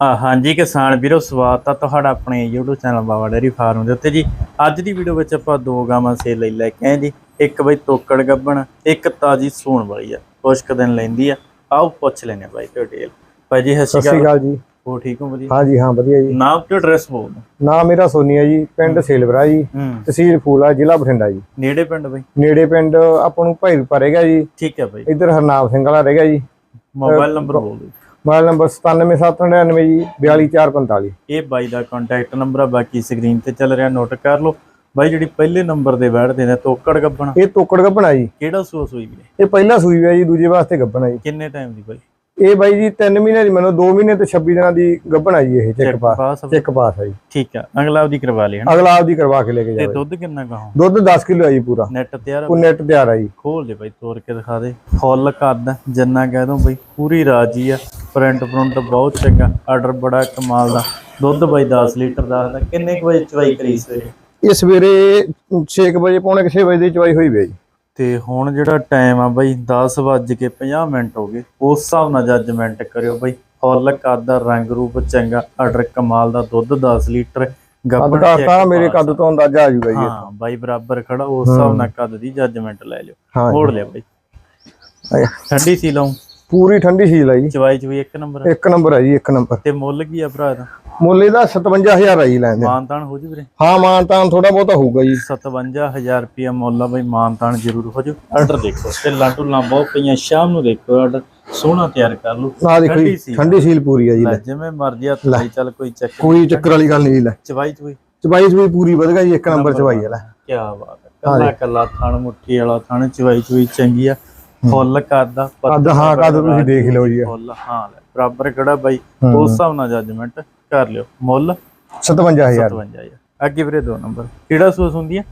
ਹਾਂਜੀ ਕਿਸਾਨ ਵੀਰੋ ਸਵਾਗਤ ਆ ਤੁਹਾਡਾ ਆਪਣੇ YouTube channel Baba dairy farm ਦੇ ਉੱਤੇ ਜੀ। ਅੱਜ ਦੀ ਵੀਡੀਓ ਵਿੱਚ ਆਪਾਂ ਦੋ ਗਾਵਾਂ ਸੇਲ ਲਈ ਲੈ ਕੇ ਆਏ ਜੀ। ਇੱਕ ਬਈ ਤੋਕੜ ਗੱਬਣ ਇੱਕ ਤਾਜੀ ਸੂਣ ਵਾਲੀ ਆ। ਕੁਛ ਕੁ ਦਿਨ ਲੈਂਦੀ ਆ। ਆਓ ਪੁੱਛ ਲੈਨੇ ਬਾਈ ਤੇ ਡਿਟੇਲ ਭਾਈ ਜੀ ਸਤਿ ਸ਼੍ਰੀ ਅਕਾਲ ਜੀ। ਹੋ ਠੀਕ ਹੋ ਵਧੀਆ? ਹਾਂ ਜੀ ਹਾਂ ਵਧੀਆ ਜੀ। ਨਾਮ ਤੇ ਐਡਰੈਸ ਬੋਲ। ਨਾਮ ਮੇਰਾ ਸੋਨੀਆ ਜੀ ਪਿੰਡ ਸੇਲਵਰਾ ਜੀ ਤਹਿਸੀਲ ਫੂਲਾ ਜ਼ਿਲ੍ਹਾ ਬਠਿੰਡਾ ਜੀ। ਨੇੜੇ ਪਿੰਡ ਬਈ? ਨੇੜੇ ਪਿੰਡ ਆਪਾਂ ਨੂੰ ਭਾਈ ਪਰੇਗਾ ਜੀ। ਠੀਕ ਹੈ ਬਈ। ਇੱਧਰ ਹਰਨਾਮ ਸਿੰਘ ਵਾਲਾ ਰਹਿ ਗਿਆ ਜੀ। ਮੋਬਾਈਲ ਨੰਬਰ ਬੋਲ ਦਿਓ। ਮੋਬਾਈਲ ਨੰਬਰ 97799 ਜੀ 42445 ਇਹ ਬਾਈ ਦਾ ਕੰਟੈਕਟ ਨੰਬਰ ਆ ਬਾਕੀ ਸਕਰੀਨ ਤੇ ਚੱਲ ਰਿਹਾ ਨੋਟ ਕਰ ਲਓ। ਬਾਈ ਜਿਹੜੀ ਪਹਿਲੇ ਨੰਬਰ ਦੇ ਬੈਠਦੇ ਨੇ ਤੋਕੜ ਗੱਬਣ ਇਹ ਤੋਕੜ ਗੱਭਣਾ ਜੀ। ਕਿਹੜਾ ਸੂਸ ਹੋਈ ਵੀਰੇ? ਇਹ ਪਹਿਲਾ ਸੂਈ ਹੋਇਆ ਜੀ ਦੂਜੇ ਵਾਸਤੇ ਗੱਭਣਾ ਜੀ। ਕਿੰਨੇ ਟਾਈਮ ਦੀ ਬਾਈ? ਇਹ ਬਾਈ ਜੀ 3 ਮਹੀਨੇ ਦੀ ਮੈਨੂੰ 2 ਮਹੀਨੇ ਤੇ 26 ਦਿਨਾਂ ਦੀ ਗੱਭਣਾ ਜੀ ਇਹ ਚੈੱਕ ਪਾਸ ਚੈੱਕ ਪਾਸ ਹੈ ਜੀ। ਠੀਕ ਆ ਅਗਲਾ ਉਹਦੀ ਕਰਵਾ ਲਈ ਹਨਾ? ਅਗਲਾ ਆਪਦੀ ਕਰਵਾ ਕੇ ਲੈ ਕੇ ਤੇ ਜਾਵੇ। ਦੁੱਧ ਕਿੰਨਾ ਕਹਾਂ ਦੁੱਧ 10 ਕਿਲੋ ਹੈ ਜੀ ਪੂਰਾ। ਨੈਟ ਤਿਆਰ ਆ? ਉਹ ਨੈਟ ਤਿਆਰ ਹੈ ਜੀ। ਖੋਲ ਦੇ ਬਾਈ ਤੋੜ ਕੇ ਦਿਖਾ ਦੇ। ਫੁੱਲ ਕੱਦ ਜਿੰਨਾ ਕਹਿ ਦੋ ਬਾਈ ਪੂਰੀ ਰਾਜੀ ਆ। ਪ੍ਰਿੰਟ ਪ੍ਰਿੰਟ ਬਹੁਤ ਚੰਗਾ ਆਰਡਰ ਬੜਾ ਕਮਾਲ ਦਾ। ਦੁੱਧ ਬਾਈ 10 ਲੀਟਰ ਦੱਸਦਾ ਕਿੰਨੇ ਕੁ ਵਜੇ ਚਵਾਈ ਕਰੀ ਸਵੇਰੇ? ਇਹ ਸਵੇਰੇ 6 ਵਜੇ ਪੌਣੇ 6 ਵਜੇ ਦੀ ਚਵਾਈ ਹੋਈ ਜੀ ਤੇ ਹੁਣ ਜਿਹੜਾ ਟਾਈਮ ਆ ਬਾਈ 10 ਵੱਜ ਕੇ 50 ਮਿੰਟ ਹੋ ਗਏ। ਉਸ ਹਿਸਾਬ ਨਾਲ ਜੱਜਮੈਂਟ ਕਰਿਓ ਬਾਈ। ਫੁੱਲ ਕੱਦ ਦਾ ਰੰਗ ਰੂਪ ਚੰਗਾ ਆਰਡਰ ਕਮਾਲ ਦਾ ਦੁੱਧ 10 ਲੀਟਰ। ਗੱਬੜ ਮੇਰੇ ਕੱਦ ਤੋਂ ਅੰਦਾਜ਼ਾ ਆ ਜੂਗਾ ਜੀ ਇਹ। ਹਾਂ ਬਾਈ ਬਰਾਬਰ ਖੜਾ ਉਸ ਹਿਸਾਬ ਨਾਲ ਕੱਦ ਦੀ ਜੱਜਮੈਂਟ ਲੈ ਲਿਓ। ਮੋੜ ਲਿਆ ਬਾਈ। ਠੰਡੀ ਸੀ ਲਾਉਂ ਪੂਰੀ ਠੰਡੀ ਸੀਲ ਹੈ ਜੀ। ਚਵਾਈ ਚਵਾਈ ਇੱਕ ਨੰਬਰ ਇੱਕ ਨੰਬਰ ਹੈ ਜੀ ਇੱਕ ਨੰਬਰ। ਤੇ ਮੁੱਲ ਕੀ ਆ ਭਰਾ ਦਾ ਮੁੱਲ ਇਹਦਾ 57000 ਹੈ ਜੀ ਲੈਂਦੇ ਮਾਨਤਾਨ ਹੋ ਜੂ ਵੀਰੇ? ਹਾਂ ਮਾਨਤਾਨ ਥੋੜਾ ਬਹੁਤਾ ਹੋਊਗਾ ਜੀ। 57000 ਰੁਪਿਆ ਮੁੱਲ ਆ ਬਈ ਮਾਨਤਾਨ ਜ਼ਰੂਰ ਹੋ ਜੂ। ਆਰਡਰ ਦੇਖੋ ਤੇ ਲਾਟੂ ਲਾਂ ਬਹੁਤ ਪਈਆਂ ਸ਼ਾਮ ਨੂੰ ਦੇਖੋ ਆਰਡਰ ਸੋਹਣਾ ਤਿਆਰ ਕਰ ਲਓ। ਆਹ ਦੇਖੋ ਠੰਡੀ ਜੀ ਸੀ। ਠੰਡੀ ਸੀਲ ਪੂਰੀ ਹੈ ਜੀ ਲੈ। ਜਿਵੇਂ ਮਰਜ਼ੀ ਹੱਥ ਲਾਈ ਚੱਲ ਕੋਈ ਚੱਕ ਕੋਈ ਚੱਕਰ ਵਾਲੀ ਗੱਲ ਨਹੀਂ ਲੈ। ਚਵਾਈ ਚਵਾਈ ਚਬਾਈ ਚਬਾਈ ਪੂਰੀ ਵਧ ਗਈ ਇੱਕ ਨੰਬਰ ਹੈ ਲੈ। ਕੀ ਬਾਤ ਹੈ ਕੱਲਾ ਕੱਲਾ ਥਣ ਮੁੱਠੀ ਵਾਲਾ ਥਣ ਚਵਾਈ ਚਵਾਈ ਚੰਗੀ ਆ। ਫੁੱਲ ਕਰਦਾ ਕੱਦ ਹਾਂ ਕੱਦ ਤੁਸੀਂ ਦੇਖ ਲਓ ਜੀ। ਫੁੱਲ ਹਾਂ ਲੈ ਬਰਾਬਰ ਕਿਹੜਾ ਬਾਈ? ਉਸ ਹਿਸਾਬ ਨਾਲ ਜੱਜਮੈਂਟ ਕਰ ਲਿਓ। ਮੁੱਲ? 57000 55000 ਅੱਗੇ ਵੀਰੇ ਦੋ ਨੰਬਰ ਕਿਹੜਾ ਸੂਸ ਹੁੰਦੀ ਆ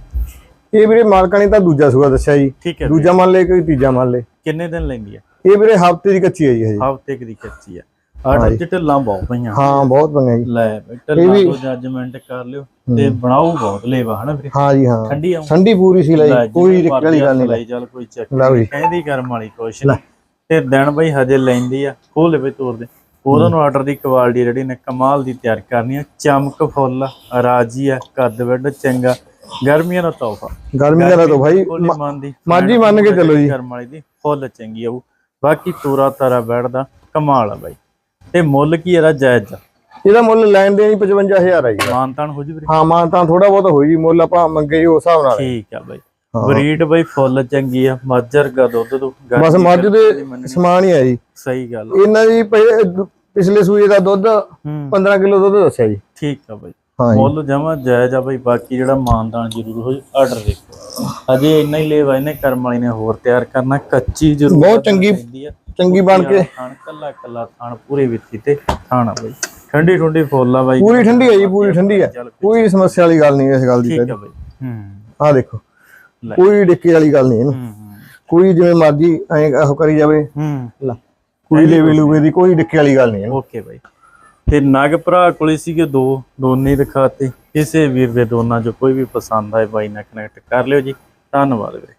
ਇਹ ਵੀਰੇ ਮਾਲਕਾਂ ਨੇ ਤਾਂ ਦੂਜਾ ਸੂਆ ਦੱਸਿਆ ਜੀ। ਠੀਕ ਹੈ ਦੂਜਾ ਮੰਨ ਲੈ ਕੋਈ ਤੀਜਾ ਮੰਨ ਲੈ ਕਿੰਨੇ ਦਿਨ ਲੈਂਦੀ ਆ ਇਹ ਵੀਰੇ ਹਫ਼ਤੇ ਦੀ ਕੱਚੀ ਹੈ ਜੀ ਹਜੇ। ਹਫ਼ਤੇ ਕੁ ਦੀ ਕੱਚੀ ਆ ਆਰਡਰ ਚ ਢਿੱਲਾਂ ਬਹੁਤ ਪਈਆਂ। ਹਾਂ ਬਹੁਤ ਪੰਗਾ ਜੀ। ਲੈ ਢਿੱਲਾਂ ਤੋਂ ਜੱਜਮੈਂਟ ਕਰ ਲਿਓ ਤੇ ਬਣਾਓ ਬਹੁਤ ਲੇਵਾ ਹਨਾ ਵੀਰੇ? ਹਾਂ ਜੀ ਹਾਂ। ਠੰਡੀ ਆਉਂ। ਠੰਡੀ ਪੂਰੀ ਸੀਲ ਹੈ ਜੀ ਕੋਈ ਦਿੱਕਤ ਵਾਲੀ ਗੱਲ ਨਹੀਂ ਲਈ ਚੱਲ ਕੋਈ ਚੱਕ ਜੀ। ਕਹਿੰਦੀ ਕਰਮ ਵਾਲੀ ਕੁਛ ਨੀ। ਤੇ ਦਿਨ ਬਈ ਹਜੇ ਲੈਂਦੀ ਆ ਖੋਲ ਬਈ ਤੋਰ ਦੇ। ਉਹਨਾਂ ਨੂੰ ਆਰਡਰ ਦੀ ਕੁਆਲਿਟੀ ਜਿਹੜੀ ਨੇ ਕਮਾਲ ਦੀ ਤਿਆਰ ਕਰਨੀ ਆ। ਚਮਕ ਫੁੱਲ ਰਾਜੀ ਆ ਕੱਦ ਵੱਡ ਚੰਗਾ। ਗਰਮੀਆਂ ਦਾ ਤੋਹਫਾ। ਗਰਮੀ ਦਾ ਤਾਂ ਭਾਈ ਕੋਲੀ ਮੰਨ ਕੇ ਚੱਲੋ ਜੀ। ਕਰਮ ਵਾਲੀ ਦੀ ਫੁੱਲ ਚੰਗੀ ਆਊ। ਬਾਕੀ ਤੋਰਾ ਤਾਰਾ ਬੈਠਦਾ ਕਮਾਲ ਆ ਬਾਈ। ਤੇ ਮੁੱਲ ਕੀ ਇਹਦਾ ਜਾਇਜ਼? ਆ ਇਹਦਾ ਮੁੱਲ ਲੈਣ ਦੇ ਨਹੀਂ 55000 ਹੈ ਜੀ। ਮਾਨਤਾਨ ਹੋ ਜੂ ਵੀਰੇ? ਹਾਂ ਮਾਨ ਤਾਂ ਥੋੜਾ ਬਹੁਤ ਹੋਈ ਜੀ ਮੁੱਲ ਆਪਾਂ ਮੰਗੇ ਜੀ ਉਸ ਹਿਸਾਬ ਨਾਲ। ਠੀਕ ਆ ਬਾਈ। ਬਰੀਡ ਬਾਈ ਫੁੱਲ ਚੰਗੀ ਆ ਮੱਝਰ ਦਾ ਦੁੱਧ ਤੋਂ ਬਸ ਮੱਝ ਦੇ ਸਮਾਨ ਹੀ ਹੈ ਜੀ। ਸਹੀ ਗੱਲ ਇਹਨਾਂ ਦੀ ਪਿਛਲੇ ਸੂਏ ਦਾ ਦੁੱਧ ਹੂੰ। 15 ਕਿਲੋ ਦੁੱਧ ਦੱਸਿਆ ਜੀ। ਠੀਕ ਆ ਬਾਈ। ਮੁੱਲ ਜਮਾ ਜਾਇਜ਼ ਆ ਬਾਈ ਬਾਕੀ ਜਿਹੜਾ ਮਾਨਦਾਨ ਜ਼ਰੂਰ ਹੋ ਆਰਡਰ ਦੇਖੋ। ਅਜੇ ਇੰਨਾ ਹੀ ਲੇਵਾ ਇਹਨੇ ਕਰਮ ਵਾਲੀ ਨੇ ਹੋਰ ਤਿਆਰ ਕਰਨਾ ਕੱਚੀ ਜ਼ਰੂਰ ਬਹੁਤ ਚੰਗੀ ਆ। ਚੰਗੀ ਬਣ ਕੇ। ਥਾਣ ਕੱਲਾ ਕੱਲਾ ਥਾਣ ਪੂਰੀ ਵਿੱਥੀ ਤੇ ਥਾਣ ਆ ਬਾਈ। ਠੰਡੀ ਠੰਡੀ ਫੁੱਲ ਆ ਬਾਈ। ਪੂਰੀ ਠੰਡੀ ਹੈ ਜੀ ਪੂਰੀ ਠੰਡੀ ਹੈ ਕੋਈ ਸਮੱਸਿਆ ਵਾਲੀ ਗੱਲ ਨਹੀਂ ਇਸ ਗੱਲ ਦੀ ਠੀਕ ਆ ਬਾਈ। ਹੂੰ। ਆਹ ਦੇਖੋ। ਕੋਈ ਡਿੱਕੇ ਵਾਲੀ ਗੱਲ ਨਹੀਂ ਇਹਨੂੰ। ਹੂੰ ਹੂੰ, ਕੋਈ ਜਿਵੇਂ ਮਰਜ਼ੀ ਐਂ ਉਹ ਕਰੀ ਜਾਵੇ। ਹੂੰ। ਲਾ ਕੋਈ ਲੇਵੇ ਲੂਵੇ ਦੀ ਕੋਈ ਡਿੱਕੇ ਵਾਲੀ ਗੱਲ ਨਹੀਂ ਓਕੇ ਬਾਈ। ਤੇ ਨਗ ਭਰਾ ਕੋਲੇ ਸੀਗੇ ਦੋ ਦੋਨੇ ਦਿਖਾਤੇ। ਕਿਸੇ ਵੀਰ ਦੇ ਦੋਨਾਂ ਚੋਂ ਕੋਈ ਵੀ ਪਸੰਦ ਆਏ ਬਾਈ ਨਾਲ ਕਨੈਕਟ ਕਰ ਲਿਓ ਜੀ। ਧੰਨਵਾਦ ਵੀਰੇ।